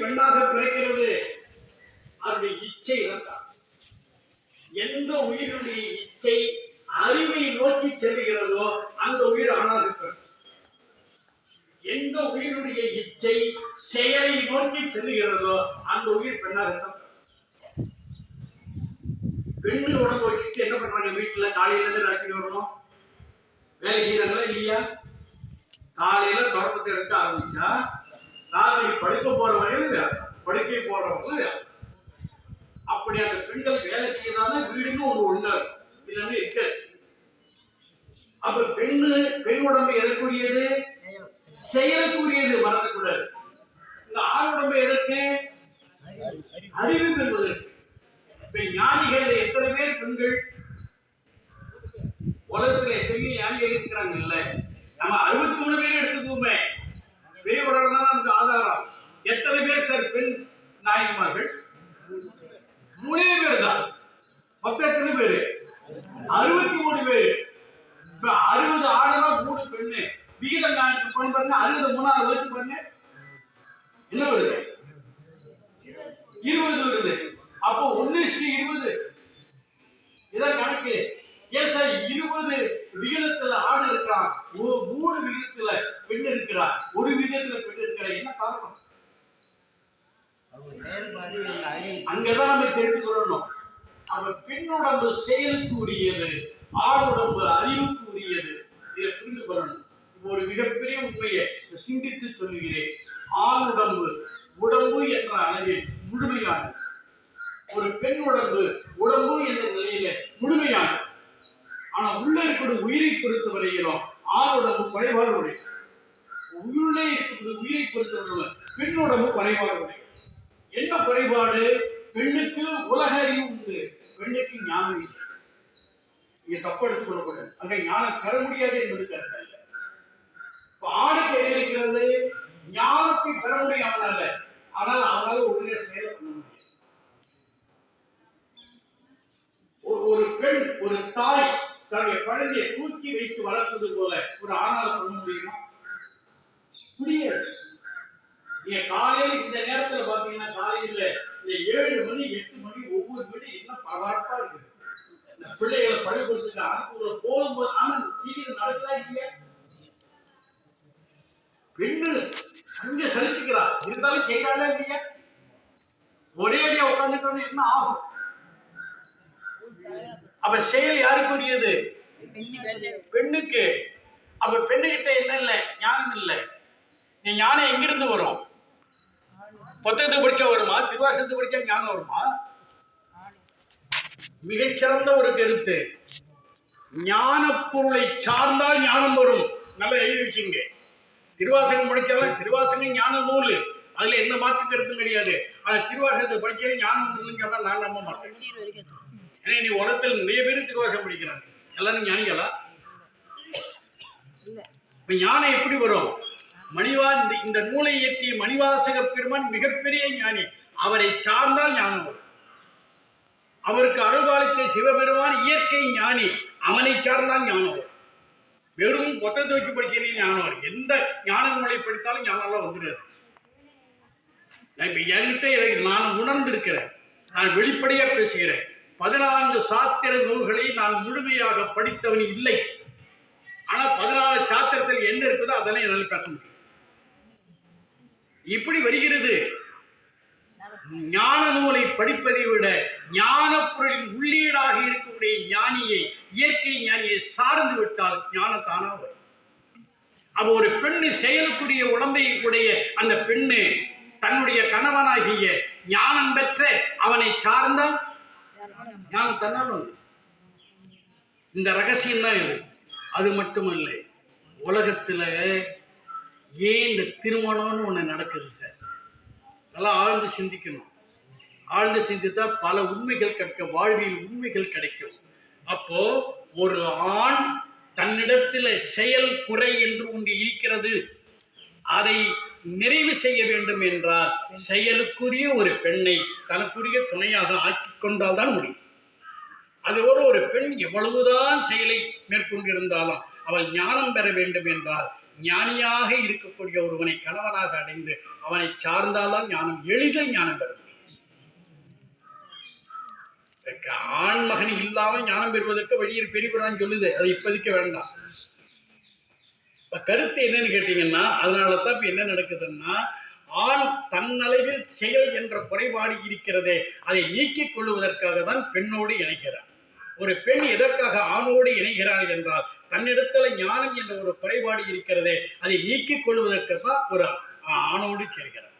பெண்ணாக பிறக்கிறது. அவருடைய இச்சை தான் எந்த உயிரினுடைய இச்சை அறிவை நோக்கி செல்லுகிறதோ அந்த உயிர் ஆணாக எந்த உயிரினுடைய இச்சை செயலை நோக்கி செல்கிறதோ அந்த உயிர் பெண்ணாகத்தான் பெண்கள் உடம்பு வச்சுட்டு என்ன பண்றாங்க வீட்டுல? காலையில இருந்து ராத்திரி வரணும். வேலை செய்யறாங்களா இல்லையா? காலையில தொடக்கத்தை எடுக்க ஆரம்பிச்சா நாளை படிக்க போற வரையிலும் வேலை படுக்கை போறவங்களும் அப்படி அந்த பெண்கள் வேலை செய்யறாங்க வீடுன்னு ஒரு ஒண்ணா இல்லைன்னு இருக்காது. அப்ப பெண்ணு பெண் உடம்பு எதற்குரியது? செயலுக்குரியது மறக்கக்கூடாது. இந்த ஆண் உடம்பு எதற்கு? அறிவு பெறுவதற்கு இப்ப ஞானிகள் எத்தனை பேர் பெண்கள்? உலகத்துல எத்தனையோ ஞானிகள் இருக்கிறாங்க இல்ல? நம்ம அறுபத்தி மூணு பேர் எடுத்துக்குவோமே பெரிய உடல் தான் நமக்கு ஆதாரம். எத்தனை பேர் சார் பெண் நாயகமார்கள் மூணே பேர் தான். மொத்தம் எத்தனை பேரு? அறுபத்தி மூணு பேரு. இப்ப அறுபது ஆடுனா மூணு பெண்ணு. விகிதம் நான் பண்ண பாருங்க அறுபது மூணாவது வகுத்து பாருங்க என்ன வருது? இருபது வருது. அப்போ ஒண்ணு ஸ்ரீ இருபது. இதான் கணக்கு. ஏன் சார் இருபது விகிதத்துல ஆண் இருக்கிறான் பெண் இருக்கிறார் ஒரு விதத்துல பெண் இருக்கிறார் என்ன காரணம்? அவங்க அங்கதான் நம்ம தெரிந்து கொள்ளணும் அவ பெண் உடம்பு செயலுக்கு உரியது ஆண் உடம்பு அறிவுக்கு உரியது இதை புரிந்து கொள்ளணும். ஒரு மிகப்பெரிய உண்மையை சிந்தித்து சொல்லுகிறேன். ஆண் உடம்பு உடம்பு என்ற அளவில் முழுமையானது. ஒரு பெண் உடம்பு உடம்பு என்ற நிலையில முழுமையானது. ஆனா உள்ள இருக்கிற உயிரை பொறுத்த வரையிலும் ஆண் உடம்பு குறைபாடு உடையது. உள்ளே இருக்கிற உயிரை பொறுத்தவர்கள் பெண் குறைபாடு என்ன குறைபாடு? பெண்ணுக்கு உலக அறிவு உண்டு. பெண்ணுக்கு ஞானம் இல்லை. இங்க தப்பு எடுத்துக் கொள்ளக்கூடாது அங்க ஞானம் பெற முடியாது என்பது கருத்து அல்ல. இப்ப ஆணுக்கு என்ன இருக்கிறது? ஞானத்தை பெற முடியாமல் அல்ல. ஆனால் அவனால உடனே செயல் பண்ண முடியும் ஒரு ஒரு பெண் ஒரு தாய் தன்னுடைய குழந்தையை தூக்கி வைத்து வளர்ப்பது போல ஒரு ஆணால் பண்ண முடியுமா? முடியாது. நீங்க காலையில இந்த நேரத்துல பாத்தீங்கன்னா காலையில இந்த ஏழு மணி எட்டு மணி ஒவ்வொரு மணி என்ன பரபரப்பா இருக்கு. இந்த பிள்ளைகளை பள்ளிக்கூடத்துக்கு அனுப்புற போகும்போது ஆனா சீக்கிரம் நடக்குதா இல்லையா? பெண்ணு அங்க சலிச்சுக்கிறா. இருந்தாலும் செய்யறாளா இல்லையா? ஒரே அடியா உட்காந்துட்டோன்னு என்ன ஆகும்? அப்ப செயல் யாருக்குரியது பெண்ணுக்கு. அப்ப பெண்ணுகிட்ட என்ன இல்லை? ஞானம் இல்லை. நீ ஞானம் எங்கிருந்து வரும்? புத்தகத்தை படிச்சா வருமா? திருவாசத்தை படிச்சா ஞானம் வருமா? மிகச்சிறந்த ஒரு கருத்து. ஞான பொருளை சார்ந்தால் ஞானம் வரும். நல்லா எழுதி வச்சுங்க திருவாசகம் படிச்சாலும் திருவாசகம் ஞான நூல். அதுல எந்த மாற்று கருத்தும் கிடையாது. ஆனா திருவாசகத்தை படிக்கிறது ஞானம் வந்துருன்னு சொன்னா நான் நம்ப மாட்டேன். ஏன்னா நீ உலகத்தில் நிறைய பேர் திருவாசகம் படிக்கிறாங்க. எல்லாரும் ஞானிகளா? இப்ப ஞானம் எப்படி வரும்? மணிவா இந்த இந்த நூலை இயற்றிய மணிவாசக பெருமான் மிகப்பெரிய ஞானி. அவரை சார்ந்தால் ஞானம் வரும் அவருக்கு அருள்பாலித்த சிவபெருமான் இயற்கை ஞானி. அவனை சார்ந்தால் ஞானம் வரும் வெறும் கொத்த தூக்கி படிக்கிறே ஞானம் வரும். எந்த ஞான நூலை படித்தாலும் ஞானம்லாம் வந்துடாது. நான் இப்ப என்கிட்ட இதை நான் உணர்ந்திருக்கிறேன். நான் வெளிப்படையா பேசுகிறேன். பதினான்கு சாத்திர நூல்களை நான் முழுமையாக படித்தவன் இல்லை. ஆனால் பதினாலு சாத்திரத்தில் என்ன இருக்குதோ அதெல்லாம் என்னால் பேச முடியும். இப்படி வருகிறது. ஞான நூலை படிப்பதை விட ஞான பொருளின் உள்ளீடாக இருக்கக்கூடிய ஞானியை இயற்கை ஞானியை சார்ந்து விட்டால் ஞானம் தானா வரும். ஒரு பெண்ணு செயலுக்குரிய உடம்பை உடைய அந்த பெண்ணு தன்னுடைய கணவனாகிய ஞானம் பெற்ற அவனை சார்ந்தால் ஞானம் தன்னால் இந்த ரகசியம் தான் இது. அது மட்டுமல்ல உலகத்தில் ஏன் இந்த திருமணம்னு ஒண்ணு நடக்குது சார்? அதெல்லாம் ஆழ்ந்து சிந்திக்கணும். ஆழ்ந்து சிந்தித்தால் பல உண்மைகள் கிடைக்க வாழ்வியல் உண்மைகள் கிடைக்கும். அப்போ ஒரு ஆண் தன்னிடத்தில் செயல் குறை என்று ஒன்று இருக்கிறது. அதை நிறைவு செய்ய வேண்டும் என்றால் செயலுக்குரிய ஒரு பெண்ணை தனக்குரிய துணையாக ஆக்கி கொண்டால் தான் முடியும். அதோடு ஒரு பெண் எவ்வளவுதான் செயலை மேற்கொண்டிருந்தாலும் அவள் ஞானம் பெற வேண்டும் என்றால் ஞானியாக இருக்கக்கூடிய ஒருவனை கணவனாக அடைந்து அவனை சார்ந்தால்தான் ஞானம் எளிதில் ஞானம் பெற முடியும். ஆண் மகன் இல்லாமல் ஞானம் பெறுவதற்கு வழியில் பெரியவரான் சொல்லுது. அதை இப்போதைக்கு வேண்டாம். இப்ப கருத்து என்னன்னு கேட்டீங்கன்னா அதனால தான் இப்ப என்ன நடக்குதுன்னா ஆண் தன்னளவில் செயல் என்ற குறைபாடு இருக்கிறதே அதை நீக்கிக் கொள்வதற்காக தான் பெண்ணோடு இணைக்கிறான் ஒரு பெண் எதற்காக ஆணோடு இணைகிறாள் என்றால் தன்னிடத்துல ஞானம் என்ற ஒரு குறைபாடு இருக்கிறதே அதை நீக்கிக் கொள்வதற்கு தான் ஒரு ஆணோடு சேர்கிறார்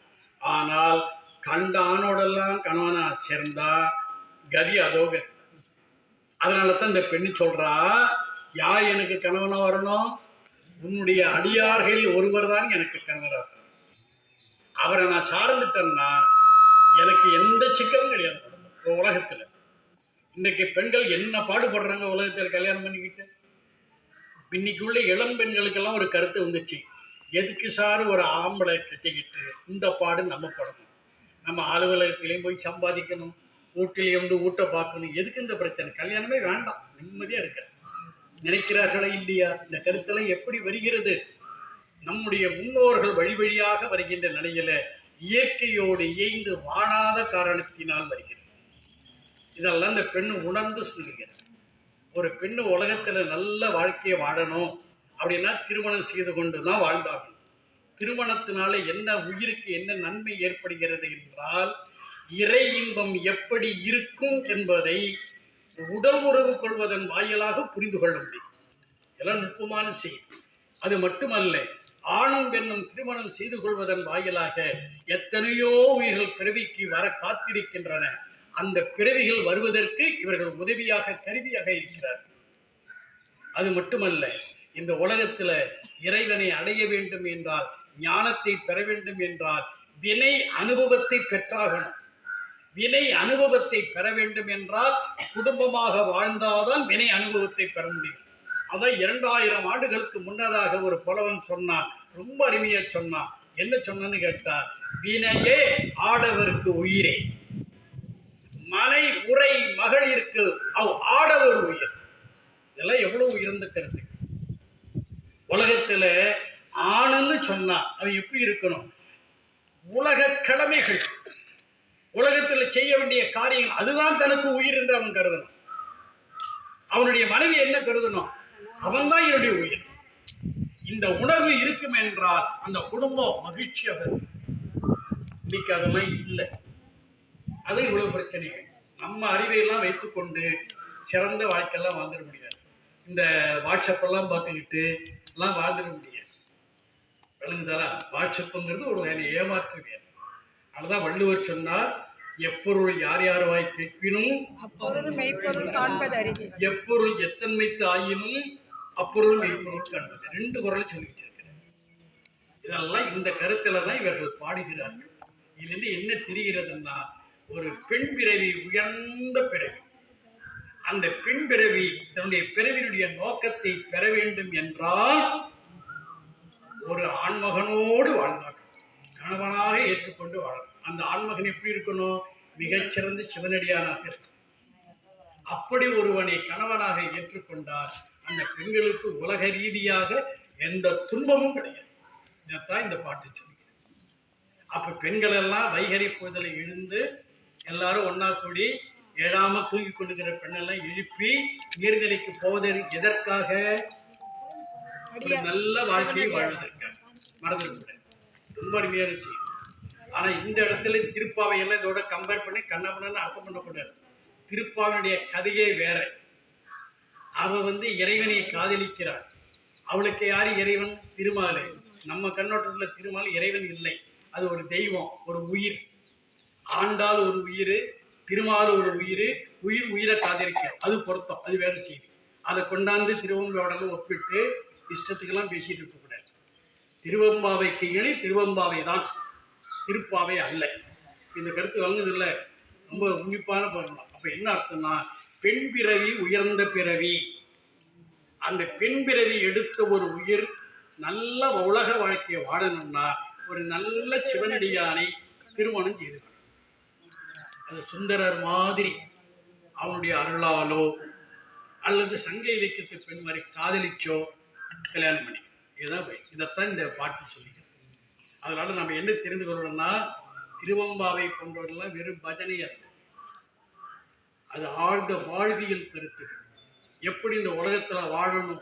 ஆனால் கண்ட ஆணோடெல்லாம் கணவனா சேர்ந்தா கதி அதோ அதனால தான் இந்த பெண்ணு சொல்றா யார் எனக்கு கணவனா வரணும்? உன்னுடைய அடியார்களில் ஒருவர் தான் எனக்கு கணவராக அவரை நான் சார்ந்துட்டேன்னா எனக்கு எந்த சிக்கலும் கிடையாது. உலகத்தில் உலகத்துல இன்னைக்கு பெண்கள் என்ன பாடுபடுறாங்க உலகத்தில் கல்யாணம் பண்ணிக்கிட்டு? இன்னைக்கு உள்ள இளம் பெண்களுக்கெல்லாம் ஒரு கருத்து வந்துச்சு. எதுக்கு சார் ஒரு ஆம்பளை கட்டிக்கிட்டு இந்த பாடு நம்ம படணும்? நம்ம அலுவலகத்திலையும் போய் சம்பாதிக்கணும். வீட்டிலையும் வந்து ஊட்ட பார்க்கணும். எதுக்கு இந்த பிரச்சனை? கல்யாணமே வேண்டாம். நிம்மதியாக இருக்க நினைக்கிறார்களே இல்லையா? இந்த கருத்தெல்லாம் எப்படி வருகிறது? நம்முடைய முன்னோர்கள் வழி வழியாக வருகின்ற நிலையில இயற்கையோடு இயைந்து வாழாத காரணத்தினால் வருகிறது. இதெல்லாம் இந்த பெண் உணர்ந்து சொல்லுகிறது ஒரு பெண் உலகத்தில் நல்ல வாழ்க்கையை வாழணும் அப்படின்னா திருமணம் செய்து கொண்டு தான் வாழ்ந்தாகணும். திருமணத்தினால என்ன உயிருக்கு என்ன நன்மை ஏற்படுகிறது என்றால் இறை இன்பம் எப்படி இருக்கும் என்பதை உடல் உறவு கொள்வதன் வாயிலாக புரிந்து கொள்ள முடியும். எல்லாம் நுட்பமான செய்தி. அது மட்டுமல்ல ஆணும் பெண்ணும் திருமணம் செய்து கொள்வதன் வாயிலாக எத்தனையோ உயிர்கள் பிறவிக்கு வர காத்திருக்கின்றன. அந்த பிறவிகள் வருவதற்கு இவர்கள் உதவியாக கருவியாக இருக்கிறார்கள். அது மட்டுமல்ல இந்த உலகத்தில் இறைவனை அடைய வேண்டும் என்றால் ஞானத்தை பெற வேண்டும் என்றால் வினை அனுபவத்தை பெற்றாகணும். வினை அனுபவத்தை பெற வேண்டும் என்றால் குடும்பமாக வாழ்ந்தால்தான் வினை அனுபவத்தை பெற முடியும். அதான் இரண்டாயிரம் ஆண்டுகளுக்கு முன்னதாக ஒரு புலவன் சொன்னான் ரொம்ப அருமையா சொன்னான். என்ன சொன்னான்னு கேட்டா வினையே ஆடவருக்கு உயிரே. மலை உரை மகளிருக்கு அவ் ஆடவர் உயிர். இதெல்லாம் எவ்வளவு உயர்ந்த கருத்து. உலகத்துல ஆணுன்னு சொன்னா அவன் எப்படி இருக்கணும்? உலக கடமைகள். உலகத்துல செய்ய வேண்டிய காரியங்கள் அதுதான் தனக்கு உயிர் என்று அவன் கருதணும். அவனுடைய மனைவி என்ன கருதணும்? அவன்தான் என்னுடைய உயிர். இந்த உணர்வு இருக்கும் என்றால் அந்த குடும்பம் மகிழ்ச்சியாக இன்னைக்கு அதெல்லாம் இல்லை. அது இவ்வளவு பிரச்சனைகள். நம்ம அறிவையெல்லாம் வைத்துக்கொண்டு சிறந்த வாழ்க்கையெல்லாம் வாழ்ந்துட முடியாது. இந்த வாட்ஸ்அப் எல்லாம் பார்த்துக்கிட்டு எல்லாம் வாழ்ந்துட முடியாது. விளங்குதாரா வாட்ஸ்அப்புங்கிறது ஒரு வகையான ஏமாற்று வேலை. அதுதான் வள்ளுவர் சொன்னார் எப்பொருள் யார் யார் வாய் கேட்பினும் எப்பொருள் எத்தன்மைத்து ஆயினும் அப்பொருள் மெய்ப்பொருள் காண்பது. ரெண்டு குரலை சொல்லி வச்சிருக்கிறேன் இதெல்லாம் இந்த கருத்துல தான் இவர்கள் பாடுகிறார்கள். இதிலிருந்து என்ன தெரிகிறதுன்னா ஒரு பெண் பிறவி உயர்ந்த பிறவி. அந்த பெண் பிறவி தன்னுடைய பிறவினுடைய நோக்கத்தை பெற வேண்டும் என்றால் ஒரு ஆண்மகனோடு வாழ்ந்தார்கள் கணவனாக ஏற்றுக்கொண்டு வாழணும் அந்த ஆண்மகன் எப்படி இருக்கணும்? மிகச்சிறந்த சிவனடியானாக இருக்கும் அப்படி ஒருவனை கணவனாக ஏற்றுக்கொண்டால் அந்த பெண்களுக்கு உலக ரீதியாக எந்த துன்பமும் கிடையாது. இதைத்தான் இந்த பாட்டு சொல்லுகிறது. அப்ப பெண்கள் எல்லாம் வைகரி புயதலை எழுந்து எல்லாரும் ஒண்ணா கூடி எழாம தூங்கி கொண்டிருக்கிற பெண்ணெல்லாம் எழுப்பி நீர்நிலைக்கு போவதற்கு எதற்காக? ஒரு நல்ல வாழ்க்கையை வாழ்வதற்காக மறந்துவிட ரொம்ப அருமையான விஷயம். ஆனா இந்த இடத்துல திருப்பாவை எல்லாம் இதோட கம்பேர் பண்ணி கண்ணப்பண்ணு அர்த்தம் பண்ணக்கூடாது. திருப்பாவினுடைய கதையே வேற. அவ வந்து இறைவனை காதலிக்கிறாள். அவளுக்கு யார் இறைவன்? திருமாலை. நம்ம கண்ணோட்டத்துல திருமால் இறைவன் இல்லை. அது ஒரு தெய்வம் ஒரு உயிர். ஆண்டால் ஒரு உயிர் திருமால் ஒரு உயிர் உயிர் உயிரை காதலிக்க அது பொருத்தம் அது வேறு செய்தி அதை கொண்டாந்து திருவம்பாவோட ஒப்பிட்டு இஷ்டத்துக்கெல்லாம் பேசிட்டு இருக்கக்கூடாது திருவம்பாவைக்கு இணை திருவம்பாவை தான். திருப்பாவை அல்ல. இந்த கருத்து வந்தது இல்லை ரொம்ப உன்னிப்பான பண்ணலாம் அப்போ என்ன அர்த்தம்னா பெண் பிறவி உயர்ந்த பிறவி. அந்த பெண் பிறவி எடுத்த ஒரு உயிர் நல்ல உலக வாழ்க்கையை வாழணும்னா ஒரு நல்ல சிவனடியானை திருமணம் செய்து அந்த சுந்தரர் மாதிரி அவனுடைய அருளாலோ அல்லது சங்க இலக்கியத்து பெண் மாதிரி காதலிச்சோ கல்யாணம் பண்ணி. இதுதான் போய் இதைத்தான் இந்த பாட்டு சொல்லிக்கிறேன் அதனால நம்ம என்ன தெரிந்து கொள்ளணும்னா திருவம்பாவை போன்றவர்கள்லாம் வெறும் பஜனை அல்ல. அது ஆழ்ந்த வாழ்வியல் கருத்துகள் எப்படி இந்த உலகத்துல வாழணும்?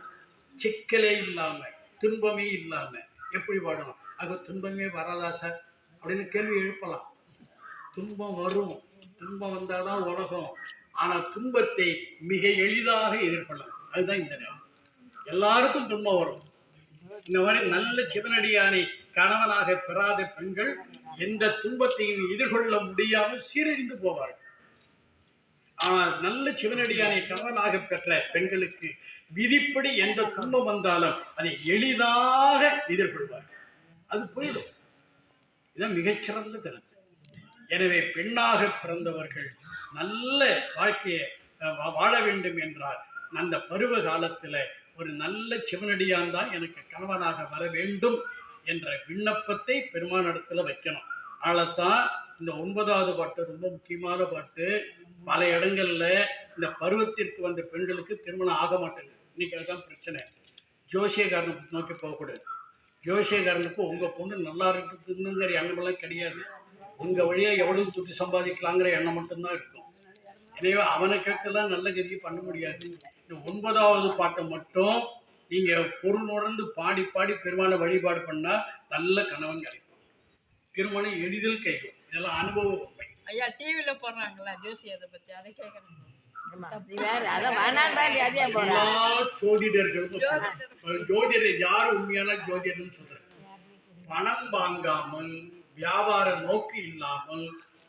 சிக்கலே இல்லாம துன்பமே இல்லாம எப்படி வாழணும்? அது துன்பமே வராதா சார்? அப்படின்னு கேள்வி எழுப்பலாம். துன்பம் வரும். துன்பம் வந்தாதான் உலகம். ஆனா துன்பத்தை மிக எளிதாக எதிர்கொள்ளலாம். அதுதான் இந்த நேரம் எல்லாருக்கும் துன்பம் வரும். இந்த மாதிரி நல்ல சிவனடியானை கணவனாக பெறாத பெண்கள் எந்த துன்பத்தையும் எதிர்கொள்ள முடியாமல் சீரழிந்து போவார்கள். ஆனால் நல்ல சிவனடியானை கணவனாக பெற்ற பெண்களுக்கு விதிப்படி எந்த துன்பம் வந்தாலும் அதை எளிதாக எதிர்கொள்வார்கள். அது போயிடும் இதுதான் மிகச்சிறந்த திறன். எனவே பெண்ணாக பிறந்தவர்கள் நல்ல வாழ்க்கையை வா- வாழ வேண்டும் என்றால் அந்த பருவ காலத்தில் ஒரு நல்ல சிவனடியான் தான் எனக்கு கணவனாக வர வேண்டும் என்ற விண்ணப்பத்தை பெருமானிடத்துல வைக்கணும். அதனால்தான் இந்த ஒன்பதாவது பாட்டு ரொம்ப முக்கியமான பாட்டு. பல இடங்கள்ல இந்த பருவத்திற்கு வந்த பெண்களுக்கு திருமணம் ஆக மாட்டேங்குது. இன்னைக்கு அதுதான் பிரச்சனை. ஜோசியக்காரனை நோக்கி போகக்கூடாது. ஜோசியக்காரனுக்கு உங்கள் பொண்ணு நல்லா இருக்குதுங்கிற எண்ணமெல்லாம் கிடையாது. உங்க வழியா எவ்வளவு துட்டு சம்பாதிக்கலாங்கிற எண்ணம் மட்டும்தான் இருக்கும். எனவே அவனை கேட்கலாம் நல்ல கதியை பண்ண முடியாது. இந்த ஒன்பதாவது பாட்டை மட்டும் நீங்க பொருள் உணர்ந்து பாடி பாடி பெருமான வழிபாடு பண்ணா நல்ல கணவன் கிடைக்கும். திருமணம் எளிதில் கைக்கும் இதெல்லாம் அனுபவ உண்மை. ஐயா டிவில போடுறாங்களா பத்தி? அதை வேற அதை எல்லா ஜோதிடர்களுக்கும் ஜோதிடர் யார் உண்மையான ஜோதிடர்னு சொல்றேன். பணம் வாங்காமல் வியாபார நோக்கு இல்லாமல்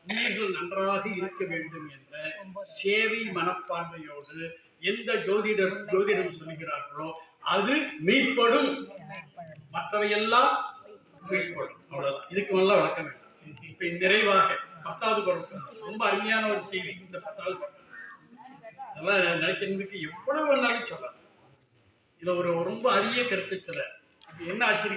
உயிர்கள் நன்றாக இருக்க வேண்டும் என்ற சேவை மனப்பான்மையோடு எந்த ஜோதிடர் ஜோதிடம் சொல்கிறார்களோ அது மீட்படும். மற்றவையெல்லாம் மீட்படும். அவ்வளவுதான். இதுக்கு நல்ல வழக்கம் வேண்டாம் இப்ப இந்த நிறைவாக பத்தாவது குரல் ரொம்ப அருமையான ஒரு செய்தி. இந்த பத்தாவது குரல் அதெல்லாம் நினைக்கிறதுக்கு எவ்வளவு வேணாலும் சொல்லலாம் இதுல ஒரு ரொம்ப அரிய கருத்து சொல்ல என்ன ஆச்சரியம்